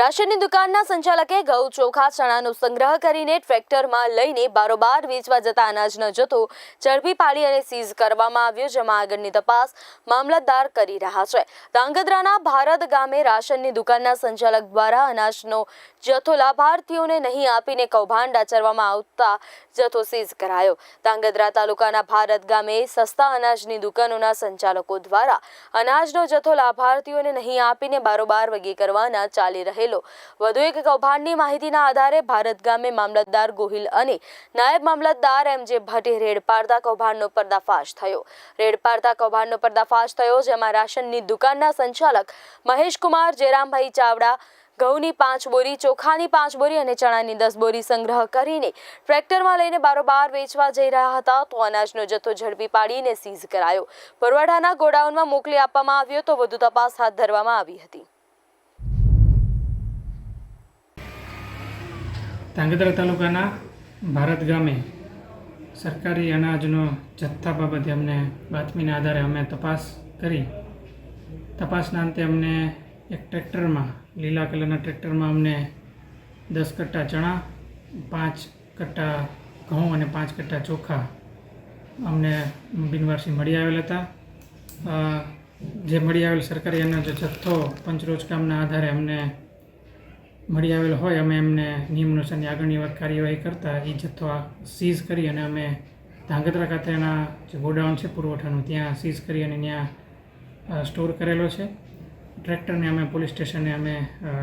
રાશનની દુકાનના સંચાલકે ઘઉં ચોખા, ચણાનો સંગ્રહ કરીને ટ્રેક્ટરમાં લઈને બારોબાર વેચવા જતા અનાજનો જથ્થો ઝડપી પાડી અને સીઝ કરવામાં આવ્યો, જેમાં આગળની તપાસ મામલતદાર કરી રહ્યા છે. ધાંગધ્રાના ભારત ગામે રાશનની દુકાનના સંચાલક દ્વારા અનાજનો જથ્થો લાભાર્થીઓને નહીં આપીને કૌભાંડ આચરવામાં આવતા જથ્થો સીઝ કરાયો. ધાંગધ્રા તાલુકાના ભારત ગામે સસ્તા અનાજની દુકાનોના સંચાલકો દ્વારા અનાજનો જથ્થો લાભાર્થીઓને નહીં આપીને બારોબાર વગી કરવાના ચાલી રહેલો વધુ એક કૌભાંડની માહિતીના આધારે ભારત ગામે મામલતદાર ગોહિલ અને નાયબ મામલતદાર એમ જે ભટ્ટે રેડ પાડતા કૌભાંડનો પર્દાફાશ થયો. રેડ પાડતા કૌભાંડનો પર્દાફાશ થયો, જેમાં રાશનની દુકાનના સંચાલક મહેશકુમાર, જયરામભાઈ ચાવડા, ઘઉંની પાંચ બોરી, ચોખાની પાંચ બોરી અને ચણાની દસ બોરી સંગ્રહ કરીને ટ્રેક્ટરમાં લઈને બારોબાર વેચવા જઈ રહ્યા હતા. તો અનાજનો જથ્થો ઝડપી પાડીને સીઝ કરાયો. પરવાડાના ગોડાઉનમાં મોકલી આપવામાં આવ્યો, તો વધુ તપાસ હાથ ધરવામાં આવી હતી. ધાંગધ્રા તાલુકાના ભારત ગામે સરકારી અનાજનો જથ્થા બાબતે અમને બાતમીના આધારે અમે તપાસ કરી. તપાસના અંતે અમને એક ટ્રેક્ટરમાં, લીલા કલરના ટ્રેક્ટરમાં અમને દસ કટ્ટા ચણા, પાંચ કટ્ટા ઘઉં અને પાંચ કટ્ટા ચોખા અમને બિનવારસી મળી આવેલ હતા. જે મળી આવેલ સરકારી અનાજ જથ્થો પંચરોજ કામના આધારે અમને મળી આવેલ હોય, અમે એમને નિયમ અનુસારની આગળની વાત કાર્યવાહી કરતા એ જથ્થો સીઝ કરી અને અમે ધાંગધ્રા ખાતેના જે ગોડાઉન છે પુરવઠાનું, ત્યાં સીઝ કરી અને ત્યાં સ્ટોર કરેલો છે. ટ્રેક્ટરને અમે પોલીસ સ્ટેશને અમે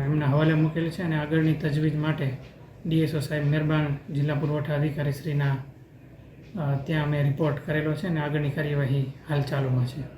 એમના હવાલે મૂકેલી છે અને આગળની તજવીજ માટે ડીએસઓ સાહેબ મહેરબાન જિલ્લા પુરવઠા અધિકારી શ્રીના ત્યાં અમે રિપોર્ટ કરેલો છે અને આગળની કાર્યવાહી હાલ ચાલુમાં છે.